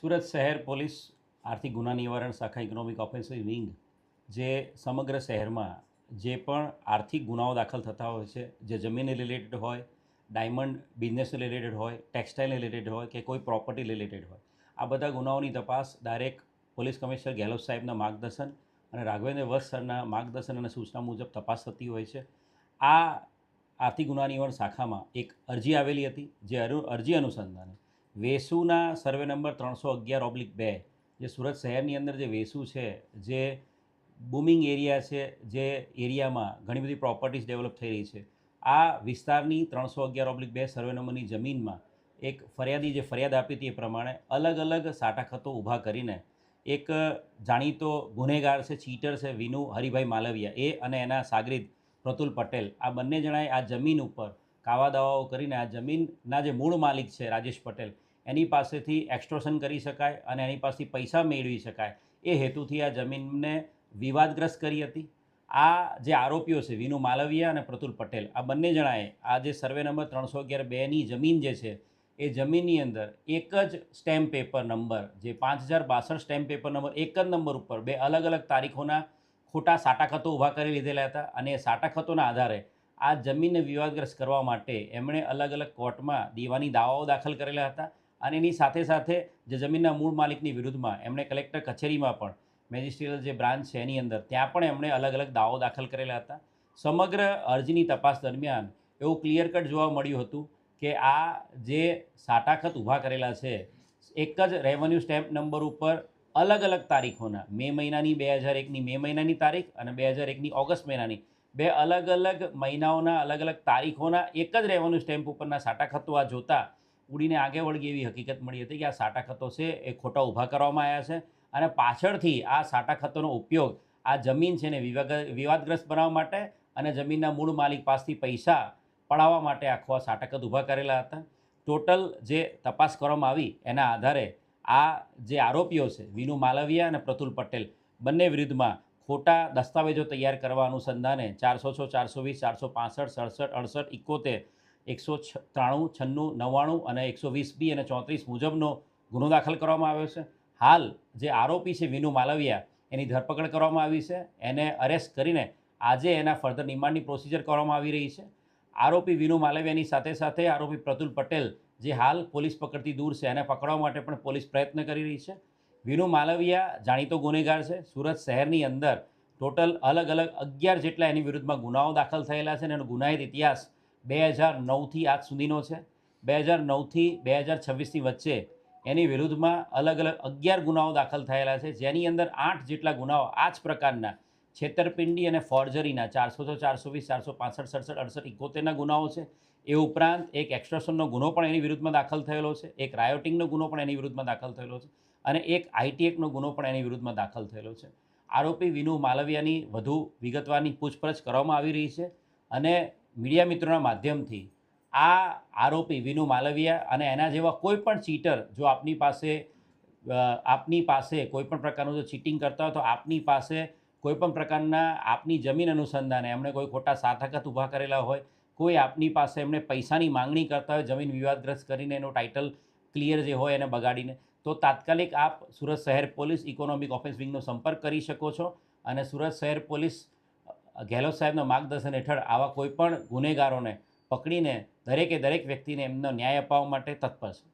સુરત શહેર પોલીસ આર્થિક ગુના નિવારણ શાખા ઇકોનોમિક ઓફેન્સિવ વિંગ જે સમગ્ર શહેરમાં જે પણ આર્થિક ગુનાઓ દાખલ થતા હોય છે, જે જમીનને રિલેટેડ હોય ડાયમંડ બિઝનેસને રિલેટેડ હોય ટેક્સટાઇલને રિલેટેડ હોય કે કોઈ પ્રોપર્ટી રિલેટેડ હોય, આ બધા ગુનાઓની તપાસ ડાયરેક્ટ પોલીસ કમિશનર ગેહલોત સાહેબના માર્ગદર્શન અને રાઘવેન્દ્ર વત્સ સરના માર્ગદર્શન અને સૂચના મુજબ તપાસ થતી હોય છે. આ આર્થિક ગુના નિવારણ શાખામાં એક અરજી આવેલી હતી, જે અરુ- અરજી અનુસંધાને વેસુના સર્વે નંબર ત્રણસો અગિયાર ઓબ્લિક બે, જે સુરત શહેરની અંદર જે વેસુ છે, જે બુમિંગ એરિયા છે, જે એરિયામાં ઘણી બધી પ્રોપર્ટીઝ ડેવલપ થઈ રહી છે, આ વિસ્તારની ત્રણસો અગિયાર ઓબ્લિક બે સર્વે નંબરની જમીનમાં એક ફરિયાદી જે ફરિયાદ આપી હતી એ પ્રમાણે અલગ અલગ સાટાખતો ઊભા કરીને એક જાણીતો ગુનેગાર છે, ચીટર છે, વિનુ હરિભાઈ માલવિયા, એ અને એના સાગરીત પ્રતુલ પટેલ, આ બંને જણાએ આ જમીન ઉપર કાવા દાવાઓ કરીને આ જમીનના જે મૂળ માલિક છે રાજેશ પટેલ, એની પાસેથી એક્સ્ટ્રોશન કરી શકાય અને એની પાસેથી પૈસા મેળવી શકાય. એ હેતુથી આ જમીનને વિવાદગ્રસ્ત કરી હતી. આ જે આરોપીઓ છે, વિનુ માલવિયા અને પ્રતુલ પટેલ, આ બંને જણાએ આ જે સર્વે નંબર ત્રણસો અગિયાર બેની જમીન જે છે, એ જમીનની અંદર એક જ સ્ટેમ્પ પેપર નંબર, જે પાંચ હજાર બાસઠ સ્ટેમ્પ પેપર નંબર એક જ નંબર ઉપર બે અલગ અલગ તારીખોના ખોટા સાટાખતો ઊભા કરી લીધેલા હતા અને એ સાટાખતોના આધારે આ જમીનને વિવાદગ્રસ્ત કરવા માટે એમણે અલગ અલગ કોર્ટમાં દીવાની દાવાઓ દાખલ કરેલા હતા અને એની સાથે સાથે જે જમીનના મૂળ માલિકની વિરુદ્ધમાં એમણે કલેક્ટર કચેરીમાં પણ મેજિસ્ટ્રિયલ જે બ્રાન્ચ છે એની અંદર ત્યાં પણ એમણે અલગ અલગ દાવો દાખલ કરેલા હતા. સમગ્ર અરજીની તપાસ દરમિયાન એવું ક્લિયર કટ જોવા મળ્યું હતું કે આ જે સાટાખત ઊભા કરેલા છે, એક જ રેવન્યુ સ્ટેમ્પ નંબર ઉપર અલગ અલગ તારીખોના, મે મહિનાની બે હજાર એકની મે મહિનાની તારીખ અને બે હજાર એકની ઓગસ્ટ મહિનાની બે અલગ અલગ મહિનાઓના, અલગ અલગ તારીખોના, એક જ રેવન્યુ સ્ટેમ્પ ઉપરના સાટાખતો આ જોતા ઉડીને આગે વળગી એવી હકીકત મળી હતી કે આ સાટા ખતો છે એ ખોટા ઊભા કરવામાં આવ્યા છે અને પાછળથી આ સાટા ખતોનો ઉપયોગ આ જમીન છે ને વિવાદ વિવાદગ્રસ્ત બનાવવા માટે અને જમીનના મૂળ માલિક પાસેથી પૈસા પડાવવા માટે આખો આ સાટાખત ઊભા કરેલા હતા. ટોટલ જે તપાસ કરવામાં આવી એના આધારે આ જે આરોપીઓ છે, વિનુ માલવિયા અને પ્રતુલ પટેલ બંને વિરુદ્ધમાં ખોટા દસ્તાવેજો તૈયાર કરવા અનુસંધાને ચારસો છ ચારસો વીસ, ચારસો પાસઠ, સડસઠ, અડસઠ, ઇકોતેર, એકસો ત્રાણું, છન્નું, નવ્વાણું અને એકસો વીસ બી અને ચોત્રીસ મુજબનો ગુનો દાખલ કરવામાં આવ્યો છે. હાલ જે આરોપી છે વિનુ માલવિયા, એની ધરપકડ કરવામાં આવી છે. એને અરેસ્ટ કરીને આજે એના ફર્ધર રિમાન્ડની પ્રોસિજર કરવામાં આવી રહી છે. આરોપી વિનુ માલવિયાની સાથે સાથે આરોપી પ્રતુલ પટેલ, જે હાલ પોલીસ પકડતી દૂર છે, એને પકડવા માટે પણ પોલીસ પ્રયત્ન કરી રહી છે. વિનુ માલવિયા જાણીતો ગુનેગાર છે. સુરત શહેરની અંદર ટોટલ અલગ અલગ અગિયાર જેટલા એની વિરુદ્ધમાં ગુનાઓ દાખલ થયેલા છે અને એનો ગુનાહિત ઇતિહાસ બે હજાર નવથી આજ સુધીનો છે. બે હજાર નવથી બે હજાર છવ્વીસની વચ્ચે એની વિરુદ્ધમાં અલગ અલગ અગિયાર ગુનાઓ દાખલ થયેલા છે. જેની અંદર આઠ જેટલા ગુનાઓ આ જ પ્રકારના છેતરપિંડી અને ફોર્જરીના ચારસો છ ચારસો વીસ, ચારસો પાસઠ, સડસઠ, અડસઠ, ઇકોતેરના ગુનાઓ છે. એ ઉપરાંત એક એક્સ્ટ્રશનનો ગુનો પણ એની વિરુદ્ધમાં દાખલ થયેલો છે. એક રાયોટિંગનો ગુનો પણ એની વિરુદ્ધમાં દાખલ થયેલો છે. અને એક આઈટી એક્ટનો ગુનો પણ એની વિરુદ્ધમાં દાખલ થયેલો છે. આરોપી વિનુ માલવિયાની વધુ વિગતવારની પૂછપરછ કરવામાં આવી રહી છે અને મીડિયા મિત્રોના માધ્યમથી આ આરોપી વિનુ માલવિયા અને એના જેવા કોઈ પણ ચીટર જો આપની પાસે આપની પાસે કોઈપણ પ્રકારનું જો ચીટિંગ કરતા હોય તો આપની પાસે કોઈપણ પ્રકારના આપની જમીન અનુસંધાને એમણે કોઈ ખોટા સાથાકત ઊભા કરેલા હોય, કોઈ આપની પાસે એમણે પૈસાની માંગણી કરતા હોય, જમીન વિવાદગ્રસ્ત કરીને એનો ટાઇટલ ક્લિયર જે હોય એને બગાડીને, તો તાત્કાલિક આપ સુરત શહેર પોલીસ ઇકોનોમિક ઓફેન્સ વિંગનો સંપર્ક કરી શકો છો અને સુરત શહેર પોલીસ ગેહલોત સાહેબના માર્ગદર્શન હેઠળ આવા કોઈપણ ગુનેગારોને પકડીને દરેકે દરેક વ્યક્તિને એમનો ન્યાય અપાવવા માટે તત્પર છે.